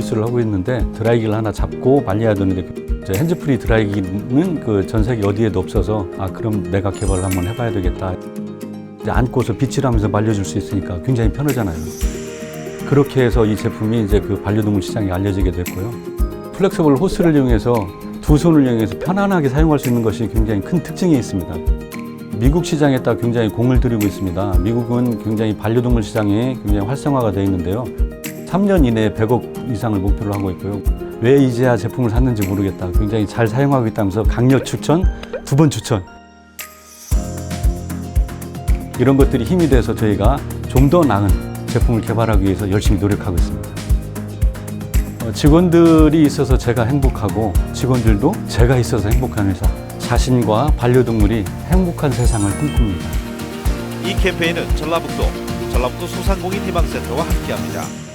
서비스를 하고 있는데 드라이기를 하나 잡고 말려야 되는데 그저 핸즈프리 드라이기는 그 전 세계 어디에도 없어서 아 그럼 내가 개발을 한번 해봐야 되겠다. 이제 안고서 빗질하면서 말려줄 수 있으니까 굉장히 편하잖아요. 그렇게 해서 이 제품이 이제 그 반려동물 시장에 알려지게 됐고요. 플렉서블 호스를 이용해서 두 손을 이용해서 편안하게 사용할 수 있는 것이 굉장히 큰 특징이 있습니다. 미국 시장에 딱 굉장히 공을 들이고 있습니다. 미국은 굉장히 반려동물 시장이 굉장히 활성화가 되어 있는데요. 3년 이내에 100억 이상을 목표로 하고 있고요. 왜 이제야 제품을 샀는지 모르겠다. 굉장히 잘 사용하고 있다면서 강력 추천, 두 번 추천. 이런 것들이 힘이 돼서 저희가 좀 더 나은 제품을 개발하기 위해서 열심히 노력하고 있습니다. 어, 직원들이 있어서 제가 행복하고 직원들도 제가 있어서 행복한 회사. 자신과 반려동물이 행복한 세상을 꿈꿉니다. 이 캠페인은 전라북도 전라북도 소상공인 희망센터와 함께합니다.